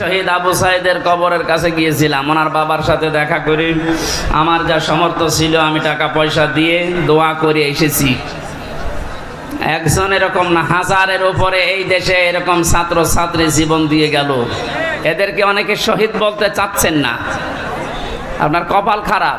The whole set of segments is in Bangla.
শহীদ আবু সাইদের কবরের কাছে গিয়েছিলাম। ওনার বাবার সাথে দেখা করি। আমার যা সমর্থ ছিল, আমি টাকা পয়সা দিয়ে দোয়া করে এসেছি। একজন এরকম না, হাজারের উপরে এই দেশে এরকম ছাত্র, ছাত্রী জীবন দিয়ে গেল। এদেরকে অনেকে শহীদ বলতে চাচ্ছেন না। আপনার কপাল খারাপ।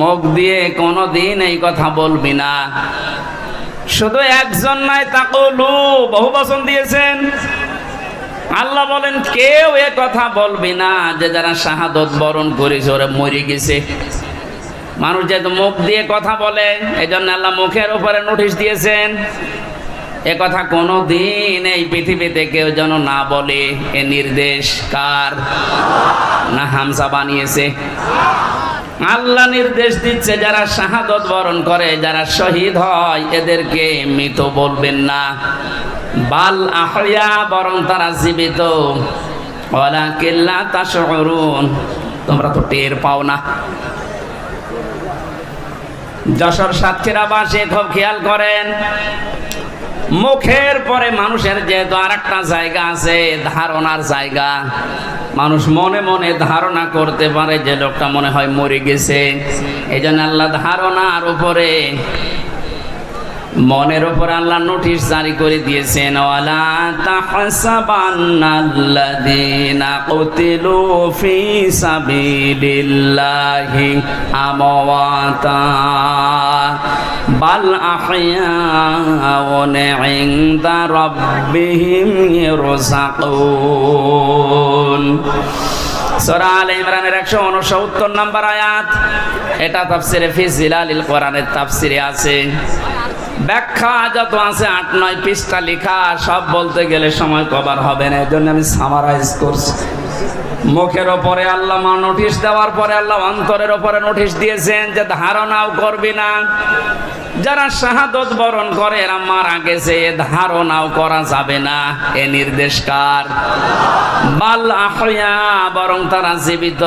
মুখ দিয়ে কোনোদিন এই কথা বলবি না। শুধু একজন নাই তাকলু বহু বচন দিয়েছেন। আল্লাহ বলেন, কেউ এ কথা বলবি না যে যারা শাহাদত বরণ করেছে, ওরা মরে গেছে। মানুষ যেহেতু মুখ দিয়ে কথা বলে এই জন্য আল্লাহ মুখের উপরে নোটিশ দিয়েছেন। এ কথা কোনো দিন এই পৃথিবীতে কেউ যেন না বলে, এ নির্দেশ কার? না হামসা বানিয়েছে। আল্লাহ নির্দেশ দিচ্ছে যারা শাহাদত বরণ করে, যারা শহীদ হয়, এদেরকে মৃত বলবেন না। বাল আহয়া বরং তারা জীবিত। কেল্লা তোমরা তো টের পাও না। যশোর সাতক্ষীরা বাসে খুব খেয়াল করেন মুখের পরে মানুষের যেহেতু আর একটা জায়গা আছে, ধারণার জায়গা, মানুষ মনে মনে ধারণা করতে পারে যে লোকটা মনে হয় মরে গেছে। এই জন্য আল্লাহ ধারণার উপরে, মনের উপর আল্লাহ নোটিশ জারি করে দিয়েছেন, ওয়ালা বাল আহয়াউন ইনদা রাব্বিহিম ইরযাকুন সূরা আলে ইমরানের 169 নম্বর আয়াত। এটা তাফসিরে ফি জিলালিল কোরআনের তাফসিরে আছে। ব্যাখ্যা যত আছে আট, নয় পৃষ্ঠা লেখা, সব বলতে গেলে সময় কভার হবে না এই জন্য আমি সামারাইজ করছি। মুখের ওপরে আল্লাহ মা নোটিশ দেওয়ার পরে আল্লাহ অন্তরের ওপরে নোটিশ দিয়েছেন যে ধারণাও করবি না। যারা শাহাদত বরণ করে, এরা মারা গেছে, এ ধারণাও করা যাবে না, এ নির্দেশ কার? বাল আহয়া, বরং তারা জীবিত,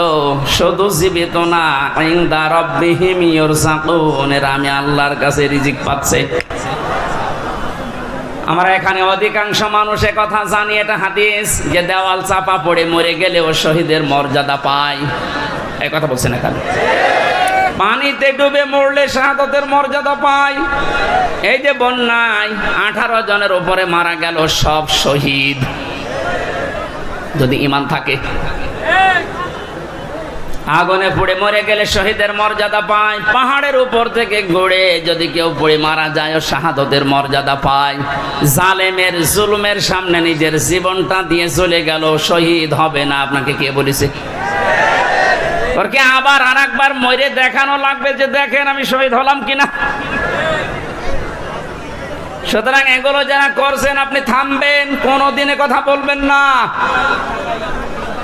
শুধু জীবিত না, ইনদা রব্বিহিম ইউরযাকুন এরা আমি আল্লাহর কাছে রিজিক পাচ্ছে। আমরা এখানে অধিকাংশ মানুষ কথা জানি, এটা হাদিস, যে দেওয়াল চাপা পড়ে মরে গেলেও শহীদের মর্যাদা পায়। এই কথা বলছেন এখানে। পানিতে ডুবে মরলে শাহাদতের মর্যাদা পায়। এই যে বন্যায় আঠারো জনের উপরে মারা গেল সব শহীদ। যদি ইমান থাকে। আগুনে পুড়ে মরে গেলে শহীদের মর্যাদা পায়। পাহাড়ের উপর থেকে গড়ে যদি কেউ পড়ে মারা যায়, ও শাহাদতের মর্যাদা পায়। জালেমের জুলুমের সামনে নিজের জীবনটা দিয়ে চলে গেল শহীদ হবে না। আপনাকে কে বলেছে? ওরকে আবার আর একবার মরে দেখানো লাগবে যে দেখেন আমি শহীদ হলাম কিনা। সুতরাং এগুলো যারা করছেন, আপনি থামবেন কোনো দিনে কথা বলবেন না।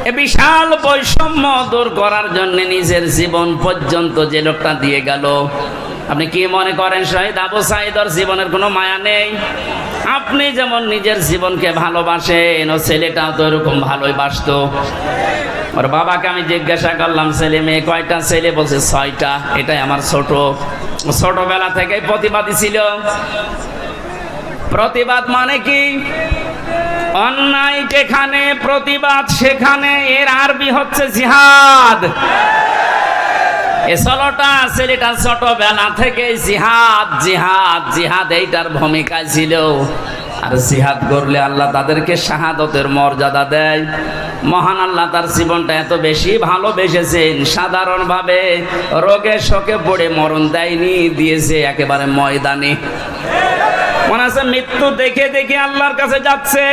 এ বিশাল বৈষম্য দূর করার জন্য নিজের জীবন পর্যন্ত যে লোকটা দিয়ে গেল। আপনি কি মনে করেন, শহীদ আবু সাইদর জীবনের কোনো মায়া নেই? আপনি যেমন নিজের জীবনকে ভালোবাসেন, ও ছেলেটাও তো এরকম ভালোই বাসত। ওর বাবাকে আমি জিজ্ঞাসা করলাম, ছেলে মেয়ে, কয়টা ছেলে? বলছে, ছয়টা। এটাই আমার ছোট। ছোটবেলা থেকেই প্রতিবাদী ছিল। প্রতিবাদ মানে কি? অন্যায় যেখানে, প্রতিবাদ সেখানে, এর আরবি হচ্ছে জিহাদ। এ ষোলোটা ছেলেটা ছোটবেলা থেকে জিহাদ জিহাদ জিহাদ, এইটার ভূমিকা ছিল। আর জিহাদ করলে আল্লাহ তাদেরকে শাহাদতের মর্যাদা দেয়। মহান আল্লাহ তার জীবনটা এত বেশি ভালোবেসেছেন সাধারণভাবে রোগে শোকে পড়ে মরণ দেয়নি, দিয়েছে একেবারে ময়দানে। মনে আছে, মৃত্যু দেখে দেখে আল্লাহর কাছে যাচ্ছে।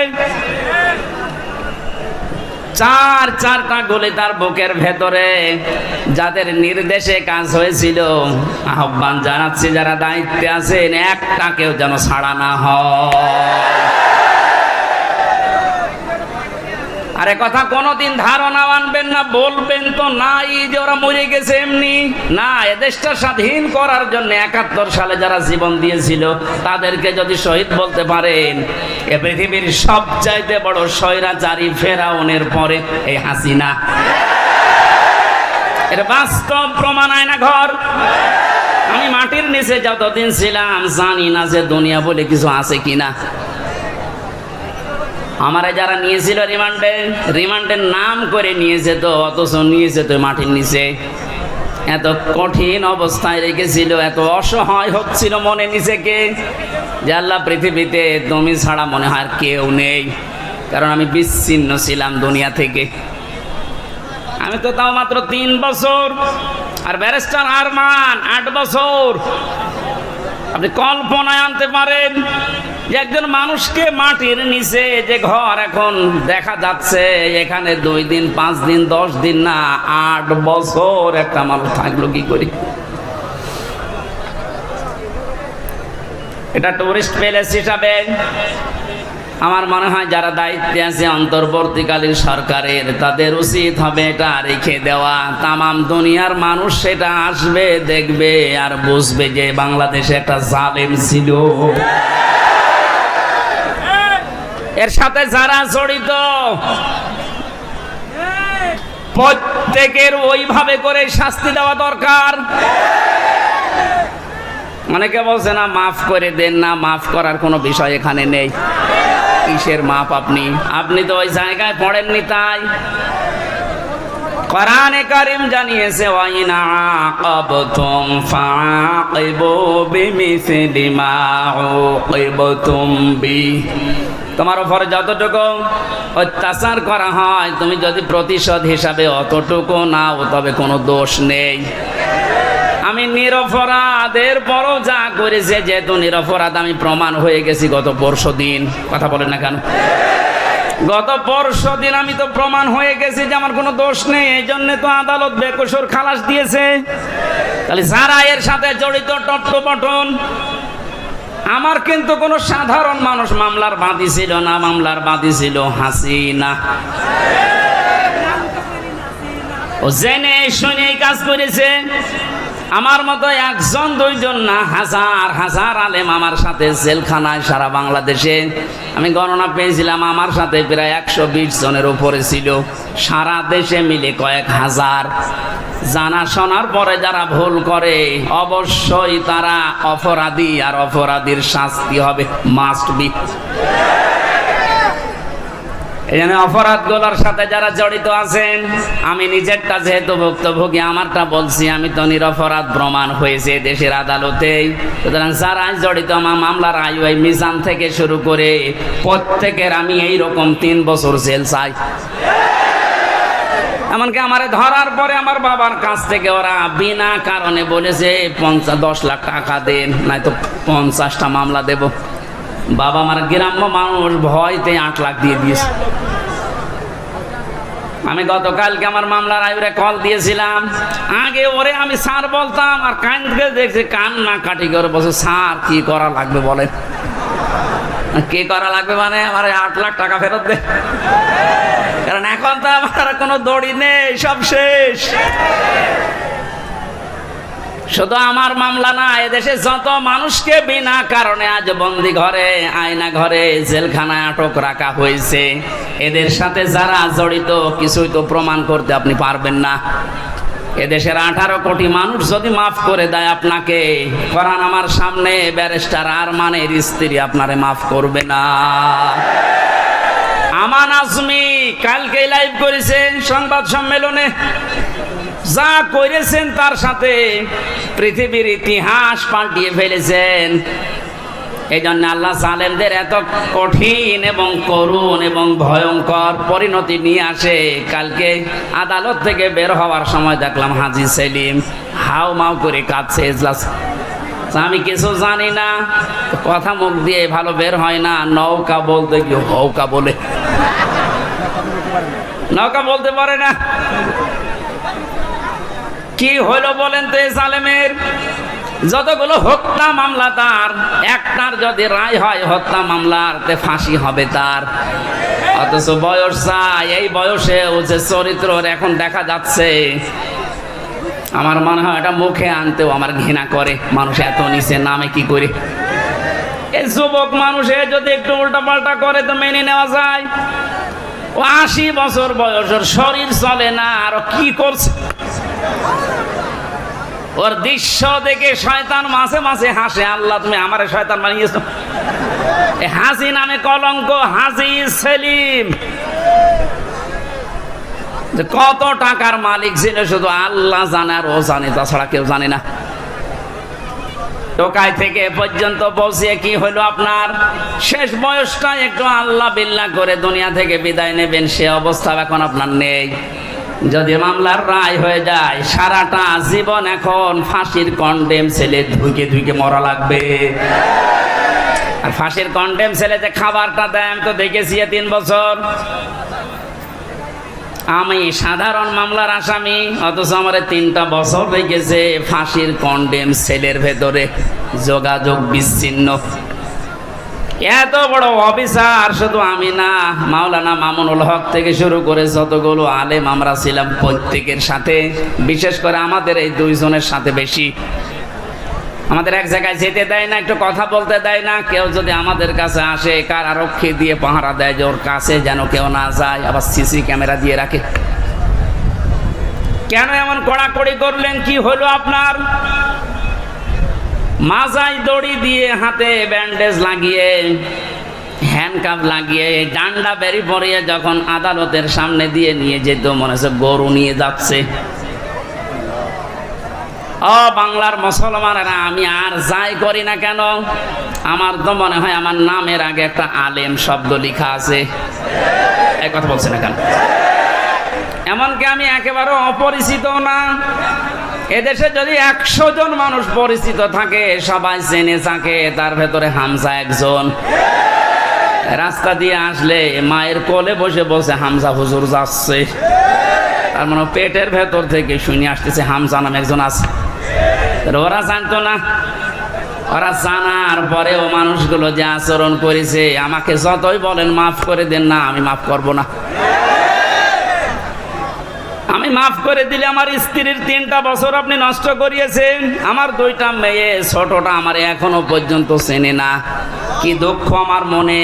চার চারটা গলি তার বুকের ভেতরে। যাদের নির্দেশে কাজ হয়েছিল, আহ্বান জানাচ্ছি, যারা দায়িত্বে আছেন, একটা কেউ যেন ছাড়া না হয়। আরে কথা কোনোদিন ধারণা আনবেন না, বলবেন তো, নাই যে ওরা মরে গেছে এমনি। না এদেশটা স্বাধীন করার জন্য একাত্তর সালে যারা জীবন দিয়েছিল, তাদেরকে যদি শহীদ বলতে পারেন, এ পৃথিবীর সবচাইতে বড় স্বৈরাচারী ফেরাউনের পরে এই হাসিনা। এর বাস্তব প্রমাণ আয় না ঘর। আমি মাটির নিচে যতদিন ছিলাম, জানি না যে দুনিয়া বলে কিছু আছে কিনা। আমারে যারা নিয়েছিল রিমান্ডে, রিমান্ডের নাম করে নিয়েছে তো, অথচ নিয়েছে তো মাটির নিচে। এত কঠিন অবস্থায় রেখেছিল, এত অসহায় হচ্ছিল মনে নিজেকে যে আল্লাহ পৃথিবীতে তুমি ছাড়া মনে হয় কেউ নেই। কারণ আমি বিচ্ছিন্ন ছিলাম দুনিয়া থেকে। আমি তো তাও মাত্র তিন বছর, আর ব্যারিস্টার আরমান আট বছর। আপনি কল্পনায় আনতে পারেন একজন মানুষকে মাটির নিচে যে ঘর এখন দেখা যাচ্ছে, এখানে দুই দিন, পাঁচ দিন, দশ দিন না, আট বছর একটা মানুষ থাকল কি করি? এটা টুরিস্ট প্যালেস হিসাবে আমার মনে হয় যারা দায়িত্বে আছে অন্তর্বর্তীকালীন সরকারের, তাদের উচিত হবে এটা রেখে দেওয়া। তামাম দুনিয়ার মানুষ সেটা আসবে, দেখবে আর বুঝবে যে বাংলাদেশে একটা জালেম ছিল। এর সাথে যারা জড়িত, প্রত্যেকের ওইভাবে করে শাস্তি দেওয়া দরকার। অনেকে বলছে, না, মাফ করে দেন না, মাফ করার কোনো বিষয় এখানে নেই। কিসের মাপ আপনি? আপনি তো ওই জায়গায় পড়েননি তাই। কোরআনে কারিম জানিয়েছে, ওয়াইনা আকাবতুম ফাআকিবু বিমিসলি মা উকিবতুম বি তোমার উপরে যতটুকু অত্যাচার করা হয়, তুমি যদি প্রতিশোধ হিসাবে অতটুকু নাও, তবে কোনো দোষ নেই। আমি নিরপরাধের পরও যা করেছে, যেহেতু নিরপরাধ আমি প্রমাণ হয়ে গেছি গত পরশু দিন। কথা বলেন না কেন? গত পরশু দিন আমি তো প্রমাণ হয়ে গেছি যে আমার কোনো দোষ নেই, এই জন্য তো আদালত বেকসুর খালাস দিয়েছে। তাহলে যারা এর সাথে জড়িত টট্টপটন আমার কিন্তু কোনো সাধারণ মানুষ মামলার বাঁধি ছিল না, মামলার বাঁধি ছিল হাসিনা। ও জেনে শুনে কাজ করেছে। আমার মতো একজন, দুইজন না, হাজার হাজার আলেম আমার সাথে জেলখানায় সারা বাংলাদেশে। আমি গণনা পেয়েছিলাম, আমার সাথে প্রায় একশো বিশ জনের উপরে ছিল। সারা দেশে মিলে কয়েক হাজার। জানা শোনার পরে যারা ভুল করে, অবশ্যই তারা অপরাধী আর অপরাধীর শাস্তি হবে মাস্ট বি জন্য অপরাধগুলোর সাথে যারা জড়িত আছেন, আমি নিজেরটা যেহেতু ভুক্তভোগী, আমারটা বলছি, আমি তো নিরপরাধ প্রমাণ হয়েছে দেশের আদালতেই। সুতরাং জড়িত আমার মামলার আয়ু এই মিজান থেকে শুরু করে প্রত্যেকের আমি এই রকম তিন বছর জেল চাই। এমনকি আমার ধরার পরে আমার বাবার কাছ থেকে ওরা বিনা কারণে বলেছে পঞ্চাশ দশ লাখ টাকা দেন নয়তো পঞ্চাশটা মামলা দেব। বাবা আমার গ্রাম্য মানুষ ভয়তে আট লাখ দিয়ে দিয়েছে। আমি গতকালকে আমার মামলার আয়ুরে কল দিয়েছিলাম। আগে ওরে আমি স্যার বলতাম, আর কান থেকে দেখছি কান না কাটি করে বসে স্যার, কি করা লাগবে বলেন? কে করা লাগবে মানে? আমার আট লাখ টাকা ফেরত দে। কারণ এখন তো আমার কোনো দড়ি নেই, সব শেষ। শুধু আমার মামলা না, এদেশে যত মানুষকে বিনা কারণে আজ বন্দি ঘরে, আয়না ঘরে, জেলখানায় আটক রাখা হয়েছে, এদের সাথে যারা জড়িত, কিছুই তো প্রমাণ করতে আপনি পারবেন না। এদেশের আঠারো কোটি মানুষ যদি মাফ করে দেয় আপনাকে করান আমার সামনে ব্যারিস্টার আর মানের স্ত্রী আপনারে মাফ করবে না। আমান আজমি কালকে লাইভ করেছেন সংবাদ সম্মেলনে। যা করেছেন তার সাথে পৃথিবীর ইতিহাস পাল্টিয়ে ফেলেছেন। এই জন্য আল্লাহ সালেমদের এত কঠিন এবং করুণ এবং ভয়ঙ্কর পরিণতি নিয়ে আসে। কালকে আদালত থেকে বের হওয়ার সময় দেখলাম হাজি সেলিম হাও মাও করে কাঁদছে এজলাস আমি কিছু জানি না, কথা মুখ দিয়ে ভালো বের হয় না, নৌকা বলতে কি হৌকা বলে? নৌকা বলতে পারে না। কি হলো বলেন তো সালেমের যতগুলো হত্যা মামলা তার, একটার যদি রায় হয় হত্যা মামলার, তে ফাঁসি হবে তার। অথচ বয়স চাই, এই বয়সে ও যে চরিত্র এখন দেখা যাচ্ছে, আমার মনে হয় এটা মুখে আনতেও আমার ঘৃণা করে। মানুষ এত নিচে নামে কি করে? এই যুবক মানুষে যদি একটু উল্টা পাল্টা করে তো মেনে নেওয়া যায়। আশি বছর বয়স ওর শরীর চলে না, আর কি করছে? ওর দৃশ্য দেখে শয়তান মাসে মাসে হাসে, আল্লাহ, তুমি আমারে শয়তান বানিয়েছো। হাসি নামে কলঙ্ক, হাসি সেলিম। কত টাকার মালিক ছিল শুধু আল্লাহ জানে আর ও জানে, তাছাড়া কেউ জানে না। টোকাই থেকে পর্যন্ত পৌঁছে কি হলো আপনার? শেষ বয়সটা একটু আল্লাহ বিল্লা করে দুনিয়া থেকে বিদায় নেবেন, সে অবস্থা এখন আপনার নেই। যদি মামলার রায় হয়ে যায়, সারাটা জীবন এখন ফাঁসির কন্ডেম ছেলে ধুইকে ধুইকে মরা লাগবে। আর ফাঁসির কন্ডেম ছেলে যে খাবারটা আমি তো দেখেছি তিন বছর। আমি সাধারণ মামলার আসামি, অথচ আমার তিনটা বছর হয়ে গেছে ফাঁসির কন্ডেম সেলের ভেতরে। যোগাযোগ বিচ্ছিন্ন। এত বড় অফিসার শুধু আমি না, মাওলানা মামুনুল হক থেকে শুরু করে যতগুলো আলেম আমরা ছিলাম প্রত্যেকের সাথে, বিশেষ করে আমাদের এই দুইজনের সাথে বেশি। আমাদের এক জায়গায় যেতে দেয় না, একটু কথা বলতে দেয় না। কেউ যদি আমাদের কাছে আসে, কার আরক্ষী দিয়ে পাহারা দেয় যে ওর কাছে যেন কেউ না যায়, আবার সিসি ক্যামেরা দিয়ে রাখে। কেন এমন কড়াকড়ি করলেন? কি হলো আপনার? মাজাই দড়ি দিয়ে হাতে ব্যান্ডেজ লাগিয়ে হ্যান্ডকাপ লাগিয়ে, ডান্ডা বেরি পরিয়ে যখন আদালতের সামনে দিয়ে নিয়ে যেত, মনে হচ্ছে গরু নিয়ে যাচ্ছে। বাংলার মুসলমানেরা, আমি আর যাই করি না কেন? আমার তো মনে হয় আমার নামের আগে একটা আলেম শব্দ লেখা আছে। এই কথা বলছে না কেন? এমনকি আমি একেবারে অপরিচিত না। এদেশে যদি একশো জন মানুষ পরিচিত থাকে, সবাই চেনে থাকে তার ভেতরে হামজা একজন। রাস্তা দিয়ে আসলে মায়ের কোলে বসে বসে হামজা হুজুর যাচ্ছে। তার মানে পেটের ভেতর থেকে শুনে আসতেছে হামজা নাম একজন আছে। ওরা জানতো না। ওরা জানার পরেও মানুষগুলো যে আচরণ করেছে, আমাকে যতই বলেন মাফ করে দেন, না, আমি মাফ করব না। আমি মাফ করে দিলে আমার স্ত্রীর তিনটা বছর আপনি নষ্ট করিয়েছেন। আমার দুইটা মেয়ে, ছোটটা আমার এখনও পর্যন্ত চেনে না। কি দুঃখ আমার মনে।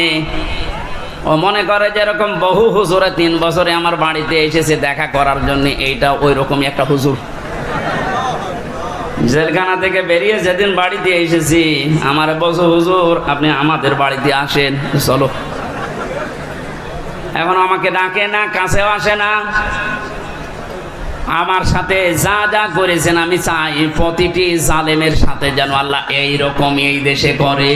ও মনে করে যেরকম বহু হুজুরে তিন বছরে আমার বাড়িতে এসেছে দেখা করার জন্য, এইটা ওই রকমই একটা হুজুর। জেলখানা থেকে বেরিয়ে যেদিন বাড়িতে এসেছি, আমার বছর হুজুর, আপনি আমাদের বাড়িতে আসেন, চলো। এখন আমাকে ডাকে না, কাছেও আসে না। আমার সাথে যা যা করেছেন, আমি চাই প্রতিটি জালেমের সাথে যেন আল্লাহ এইরকম এই দেশে করে।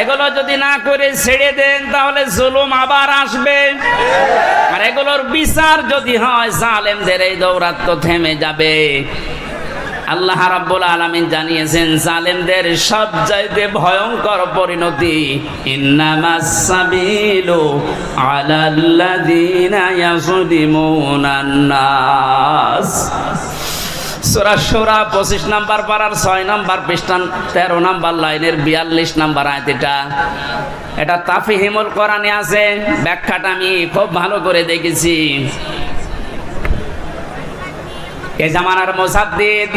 এগুলো যদি না করে ছেড়ে দেন, তাহলে জুলুম আবার আসবে। আর এগুলোর বিচার যদি হয়, জালেমদের এই দৌরাত্ম থেমে যাবে। আল্লাহ রাব্বুল আলামিন জানিয়েছেন, জালেমদের সব চাইতে ভয়ঙ্কর পরিণতি, ইন্নামাস সাবিলু আলাল্লাযিনা ইয়াযলিমুনান নাস। সূরা সূরা 25 নাম্বার পারার 6 নাম্বার পৃষ্ঠান 13 নাম্বার লাইনের 42 নাম্বার আয়াত এটা। এটা তাফহিমুল কোরআনে আছে, ব্যাখ্যাটা আমি খুব ভালো করে দেখেছি। এ জামানার মোসাদ্দিদ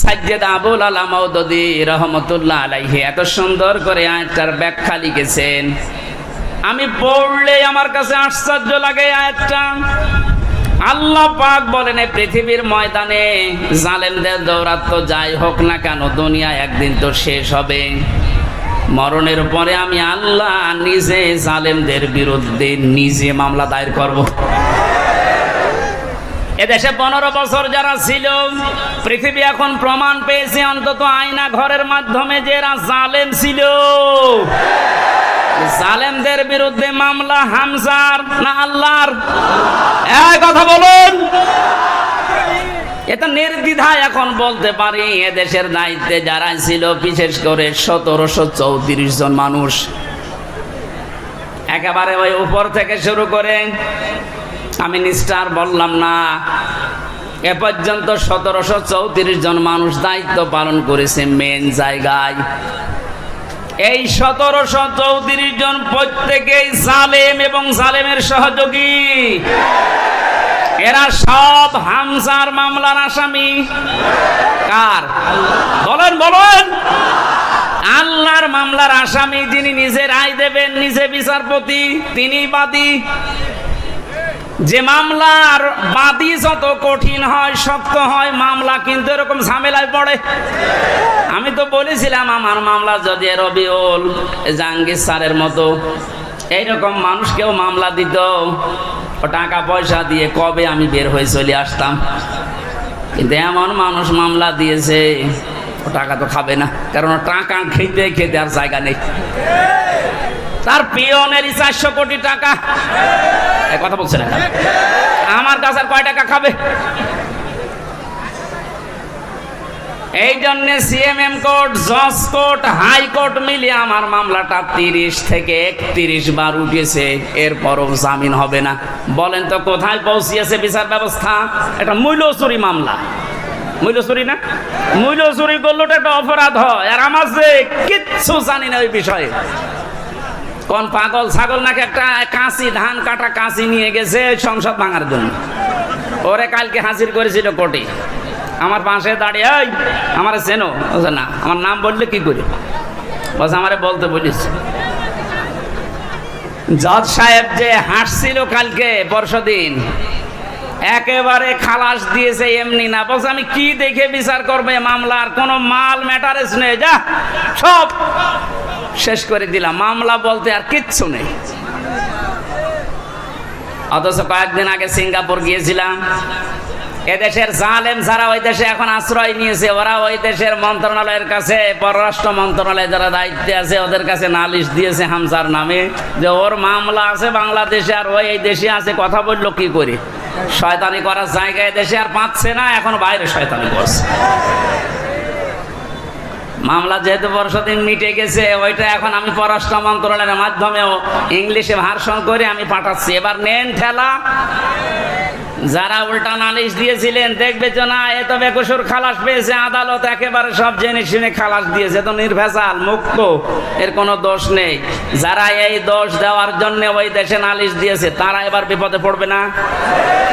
সাজ্জেদ আবুল আলা মৌদুদি রহমতুল্লাহ আলাইহি এত সুন্দর করে আয়াতটার ব্যাখ্যা লিখেছেন। আমি পড়লে আমার কাছে আশ্চর্য লাগে আয়াতটা। আল্লাহ পাক বলেন পৃথিবীর ময়দানে জালেমদের দৌরাত্ম যাই হোক না কেন, দুনিয়া একদিন তো শেষ হবে। মরণের পরে আমি আল্লাহ নিজে জালেমদের বিরুদ্ধে নিজে মামলা দায়ের করব। এদেশে পনেরো বছর যারা ছিল, পৃথিবী এখন প্রমাণ পেয়েছে, অন্তত আয়না ঘরের মাধ্যমে যে এরা জালেম ছিল। জালেমদের বিরুদ্ধে মামলা হামসার না আল্লাহর? কথা বলুন। এটা নির্দ্বিধায় এখন বলতে পারি, এদেশের দায়িত্বে যারা ছিল, বিশেষ করে সতেরোশো চৌত্রিশ জন মানুষ। একেবারে ওই উপর থেকে শুরু করে, আমি নিষ্ঠার বললাম না, এ পর্যন্ত সতেরোশো চৌত্রিশ জন মানুষ দায়িত্ব পালন করেছে মেন জায়গায়। এই সতেরোশো চৌত্রিশ জন প্রত্যেকেই জালেম এবং জালেমের সহযোগী। এরা সব হামজার মামলার আসামি। কার? বলেন বলেন। আল্লাহর মামলার আসামি যিনি নিজে রায় দেবেন, নিজে বিচারপতি তিনি বাদী। যে মামলার বাদী যত কঠিন হয়, শক্ত হয়, মামলা কিন্তু এরকম ঝামেলায় পড়ে। আমি তো বলেছিলাম, আমার মামলা যদি রবিউল জাহাঙ্গীর স্যারের মতো, এইরকম মানুষকেও মামলা দিত টাকা পয়সা দিয়ে কবে আমি বের হয়ে চলে আসতাম? কিন্তু এমন মানুষ মামলা দিয়েছে টাকা তো খাবে না, কারণ টাকা খেতে খেতে আর জায়গা নেই। তার পিয়নেরই চারশো কোটি টাকা। কথা বলছে না আমার কাছে আর কয় টাকা খাবে? এই জন্য সিএমএম কোর্ট, জজ কোর্ট হাইকোর্ট মিলিয়ে আমার মামলাটা তিরিশ থেকে একত্রিশ বার উঠেছে। এরপরও জামিন হবে না। বলেন তো, কোথায় পৌঁছিয়েছে বিচার ব্যবস্থা? এটা মূল্যচুরি মামলা। মূল্যচুরি না? মূল্যচুরি করলে একটা অপরাধ হয়। আর আমার যে কিচ্ছু জানি না ওই বিষয়ে। কোন পাগল ছাগল নাকি একটা কাঁচি, ধান কাটা কাঁচি নিয়ে গেছে সংসদ ভাঙার জন্য। ওরে কালকে হাজির করেছিল কোটি। আমার পাশে দাঁড়িয়ে আমার চেনো। না, আমার নাম বললে কি করি? বলছে, আমারে বলতে বলিস। জজ সাহেব যে হাসছিল কালকে, পরশুদিন, একেবারে খালাস দিয়েছে এমনি না। বলছে, আমি কি দেখে বিচার করবে মামলার? কোনো মাল ম্যাটারেস নেই। যা, সব শেষ করে দিলাম। মামলা বলতে আর কিচ্ছু নেই। অথচ কয়েকদিন আগে সিঙ্গাপুর গিয়েছিলাম। এদেশের জালেম যারা ওই দেশে এখন আশ্রয় নিয়েছে, ওরা ওই দেশের মন্ত্রণালয়ের কাছে, পররাষ্ট্র মন্ত্রণালয়ে যারা দায়িত্বে আছে, ওদের কাছে নালিশ দিয়েছে হামসার নামে যে ওর মামলা আছে বাংলাদেশে আর ওই এই দেশে আছে, কথা বলল কি করে? শয়তানি করার জায়গায় দেশে আর পাচ্ছে না, এখন বাইরে শয়তানি করছে। মামলা যেহেতু পরশুদিন মিটে গেছে, ওইটা এখন আমি পররাষ্ট্র মন্ত্রণালয়ের মাধ্যমেও ইংলিশে ভার্সন করে আমি পাঠাচ্ছি। এবার নেন ঠেলা। যারা উল্টা নালিশ দিয়েছিলেন, দেখবে যে না এত বেকসুর খালাস পেয়েছে, আদালত একেবারে সব জেনে শুনে খালাস দিয়েছে তো নির্ভেজাল, মুক্ত, এর কোনো দোষ নেই। যারা এই দোষ দেওয়ার জন্য ওই দেশে নালিশ দিয়েছে, তারা এবার বিপদে পড়বে না।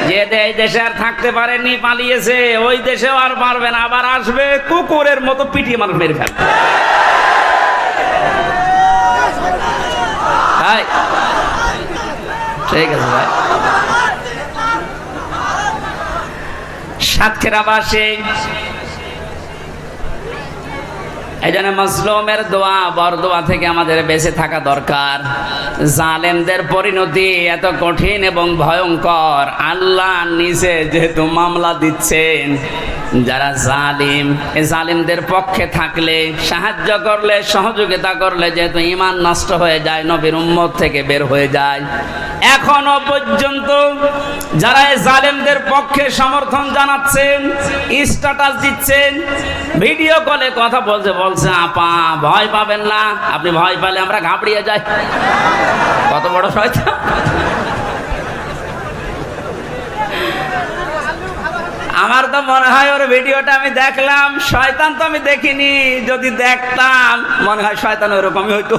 যে এই দেশে আর থাকতে পারেনি পালিয়েছে, ওই দেশেও আর পারবে না, আবার আসবে, কুকুরের মতো পিটিয়ে মানুষ মেরে ফেলবে। ঠিক আছে ভাই। সাতক্ষীরাবাসী এই জন্য মজলুমের দোয়া, বরদোয়া থেকে আমাদের বেঁচে থাকা দরকার। জালেমদের পরিণতি এত কঠিন এবং ভয়ঙ্কর। আল্লাহ নিজে যেহেতু মামলা দিচ্ছেন, যারা জালিম এই জালিমদের পক্ষে থাকলে, সাহায্য করলে, সহযোগিতা করলে যেহেতু ইমান নষ্ট হয়ে যায়, নবীর উম্মত থেকে বের হয়ে যায়। এখনও পর্যন্ত যারা জালেমদের পক্ষে সমর্থন জানাচ্ছেন স্ট্যাটাস দিচ্ছেন ভিডিও কলে কথা বলছে বলছে, আপা, ভয় পাবেন না, আপনি ভয় পেলে আমরা ঘাবড়িয়ে যাই। কত বড় শয়তান। আমার তো মনে হয় ওর ভিডিওটা আমি দেখলাম, শয়তান তো আমি দেখিনি, যদি দেখতাম, মনে হয় শয়তান ওরকমই হইতো।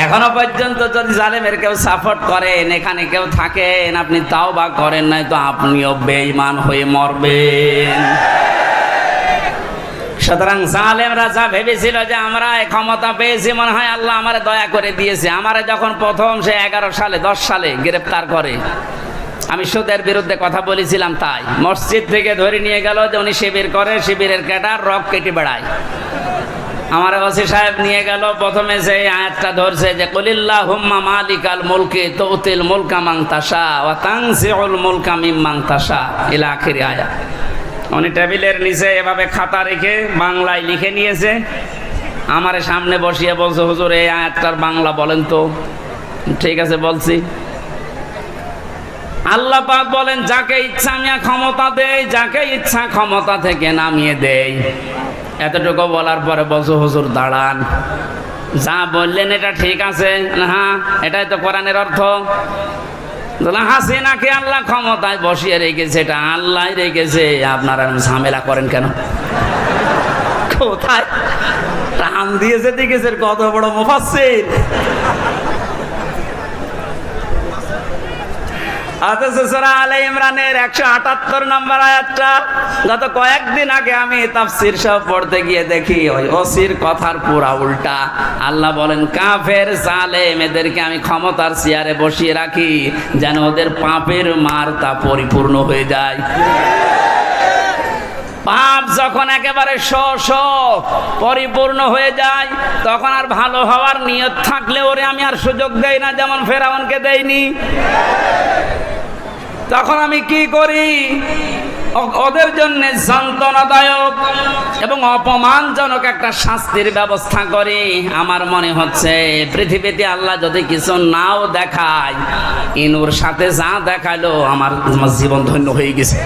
এখনও পর্যন্ত যদি জালেমের কেউ সাপোর্ট করেন, এখানে কেউ থাকেন, আপনি তাও বা করেন নাই তো আপনিও বেঈমান হয়ে মরবেন। সুতরাং জালেম রাজা ভেবেছিল যে আমরা ক্ষমতা পেয়েছি, মনে হয় আল্লাহ আমারে দয়া করে দিয়েছে। আমারে যখন প্রথম সে এগারো সালে, দশ সালে গ্রেপ্তার করে, আমি সুদের বিরুদ্ধে কথা বলেছিলাম তাই। মসজিদ থেকে ধরে নিয়ে গেল যে উনি শিবির করে, শিবিরের ক্যাডার রক কেটে বেড়ায়। আমার ওসি সাহেব নিয়ে গেল, প্রথমে যে আয়াতটা ধরছে যে কলিল্লাহ হুম্মা মালিকাল মুলকে তৌতিল মুলকা মাং তাসা ওয়া তাংসিউল মুলকা মিম্মাং তাসা ইলা আখিরি আয়া উনি টেবিলের নিচে এভাবে খাতা রেখে বাংলায় লিখে নিয়েছে। আমার সামনে বসিয়ে বলছে, হুজুর, এই আয়াতটার বাংলা বলেন তো। ঠিক আছে, বলছি। আল্লাহ পাক বলেন, যাকে ইচ্ছা, আমি ক্ষমতা দেই, যাকে ইচ্ছা, ক্ষমতা থেকে নামিয়ে দেই। এতটুকু বলার পরে বলছো, হুজুর, দাঁড়ান। যা বললেন, এটা ঠিক আছে। হ্যাঁ এটাই তো কোরআনের অর্থ। হাসিনাকে আল্লাহ ক্ষমতায় বসিয়ে রেখেছে? এটা আল্লাহ রেখেছে। আপনারা ঝামেলা করেন কেন? কোথায়? টান দিয়েছে দেখেছে কত বড় মুফাসসির। আলে ইমরানের একশো আটাত্তর নম্বর গত কয়েকদিন আগে আমি পড়তে গিয়ে দেখি ওই কথার পুরা উল্টা। আল্লাহ বলেন আমি ক্ষমতার চেয়ারে বসিয়ে রাখি, যেন ওদের পাপের মার তা পরিপূর্ণ হয়ে যায়। পাপ যখন একেবারে শ পরিপূর্ণ হয়ে যায়, তখন আর ভালো হওয়ার নিয়ত থাকলে ওরে আমি আর সুযোগ দেই না, যেমন ফেরাউনকে দেইনি। তখন আমি কি করি? ওদের জন্য যন্ত্রণাদায়ক এবং অপমানজনক একটা শাস্তির ব্যবস্থা করি। আমার মনে হচ্ছে পৃথিবীতে আল্লাহ যদি কিছু নাও দেখায়, ইনুর সাথে যা দেখাল আমার জীবন ধন্য হয়ে গেছে।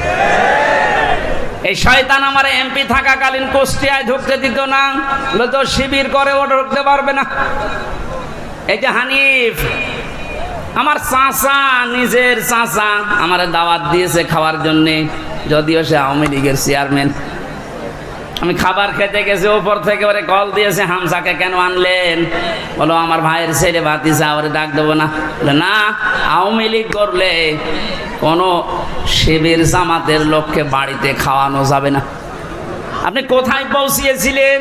এই শয়তান আমার এমপি থাকাকালীন কুষ্টিয়ায় ঢুকতে দিত না তো শিবির করে ও ঢুকতে পারবে না। এই যে হানিফ আমার চাচা, নিজের চাচা আমার দাওয়াত দিয়েছে খাওয়ার জন্যে। যদিও সে আওয়ামী লীগের চেয়ারম্যান। আমি খাবার খেতে গেছি, ওপর থেকে ওরে কল দিয়েছে হামসাকে কেন আনলেন? বলো, আমার ভাইয়ের ছেলে ভাতিসা ওরে ডাক দেবো না। বলে, না, আওয়ামী লীগ করলে কোনো শিবির জামাতের লোককে বাড়িতে খাওয়ানো যাবে না। আপনি কোথায় পৌঁছিয়েছিলেন?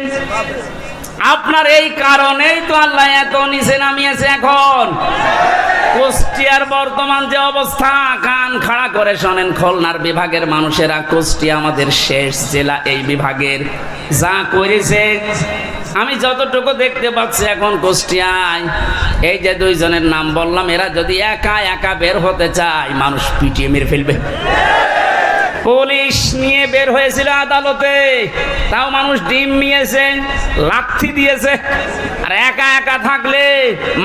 আপনার এই কারণেই তো আল্লাহ এত নিচে নামিয়েছে এখন। কুষ্টিয়ার বর্তমান যে অবস্থা, কান খাড়া করে শোনেন, খুলনার বিভাগের মানুষেরা, কুষ্টিয়া আমাদের শেষ জেলা এই বিভাগের। যা করেছে, আমি যতটুকু দেখতে পাচ্ছি এখন কুষ্টিয়ায়, এই যে দুইজনের নাম বললাম, এরা যদি একা একা বের হতে চায়, মানুষ পিটিয়ে মেরে ফেলবে। পুলিশ নিয়ে বের হয়েছিল আদালতে। তাও মানুষ ডিম নিয়েছে, লাথি দিয়েছে। আর একা একা থাকলে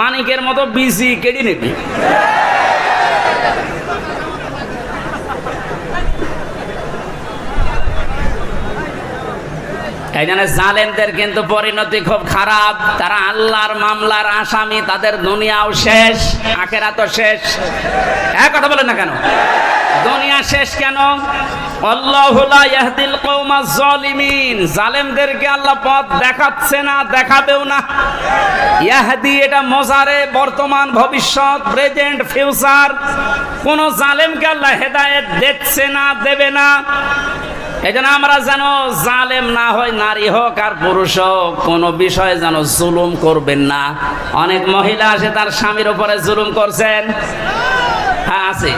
মানিকের মতো বিজি কেড়ে নেবে? এই জন্য জালেমদের কিন্তু পরিণতি খুব খারাপ। তারা আল্লাহর মামলার আসামি, তাদের দুনিয়াও শেষ আখেরা তো শেষ। এক কথা বলেন না কেন? দুনিয়া শেষ কেন? জালেমদেরকে আল্লাহ পথ দেখাচ্ছে না, দেখাবেও না। এটা মজারে বর্তমান ভবিষ্যৎ, প্রেজেন্ট ফিউচার। কোন জালেমকে আল্লাহ হেদায়েত দিচ্ছে না, দেবে না। এই জন্য আমরা যেন জালেম না হয়, নারী হোক আর পুরুষ হোক, কোনো বিষয়ে যেন জুলুম করবেন না। অনেক মহিলা আছে তার স্বামীর উপরে জুলুম করছেন। হ্যাঁ আছে।